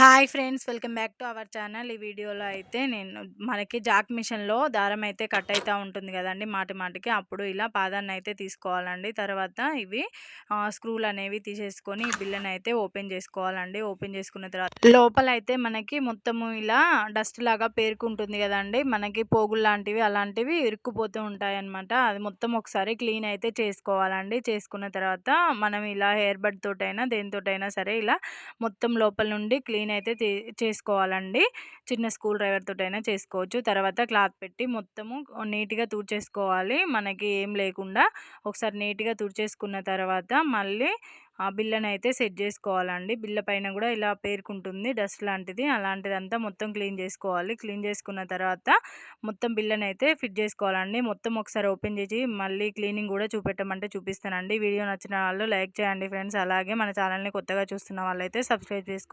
Hi friends welcome back to our channel. ఈ వీడియోలో అయితే నేను మనకి జాక్ మిషన్లో దారం అయితే కట్ అవుతూ ఉంటుంది కదండి మాటి మాటికి. అప్పుడు ఇలా పాదాన్ని అయితే తీసుకోవాలండి. తర్వాత ఇవి స్క్రూలు అనేవి తీసేసుకొని ఈ బిల్లని అయితే ఓపెన్ చేసుకోవాలండి. ఓపెన్ చేసుకున్న తర్వాత లోపల అయితే మనకి మొత్తము ఇలా డస్ట్ లాగా పేరుకుంటుంది కదండి. మనకి పోగులు లాంటివి అలాంటివి ఇరుక్కుపోతూ ఉంటాయి అది మొత్తం ఒకసారి క్లీన్ అయితే చేసుకోవాలండి. చేసుకున్న తర్వాత మనం ఇలా హెయిర్ బడ్ తోటైనా దేనితోటైనా సరే ఇలా మొత్తం లోపల నుండి క్లీన్ అయితే చేసుకోవాలండి. చిన్న స్కూల్ డ్రైవర్ తోటైనా చేసుకోవచ్చు. తర్వాత క్లాత్ పెట్టి మొత్తము నీట్గా తుడిచేసుకోవాలి. మనకి ఏం లేకుండా ఒకసారి నీట్గా తుడిచేసుకున్న తర్వాత మళ్ళీ ఆ బిల్లను అయితే సెట్ చేసుకోవాలండి. బిల్ల పైన కూడా ఇలా పేరుకుంటుంది డస్ట్ లాంటిది. అలాంటిదంతా మొత్తం క్లీన్ చేసుకోవాలి. క్లీన్ చేసుకున్న తర్వాత మొత్తం బిల్లను అయితే ఫిట్ చేసుకోవాలండి. మొత్తం ఒకసారి ఓపెన్ చేసి మళ్ళీ క్లీనింగ్ కూడా చూపెట్టమంటే చూపిస్తానండి. వీడియో నచ్చిన వాళ్ళు లైక్ చేయండి ఫ్రెండ్స్. అలాగే మన ఛానల్ని కొత్తగా చూస్తున్న వాళ్ళైతే సబ్స్క్రైబ్ చేసుకోండి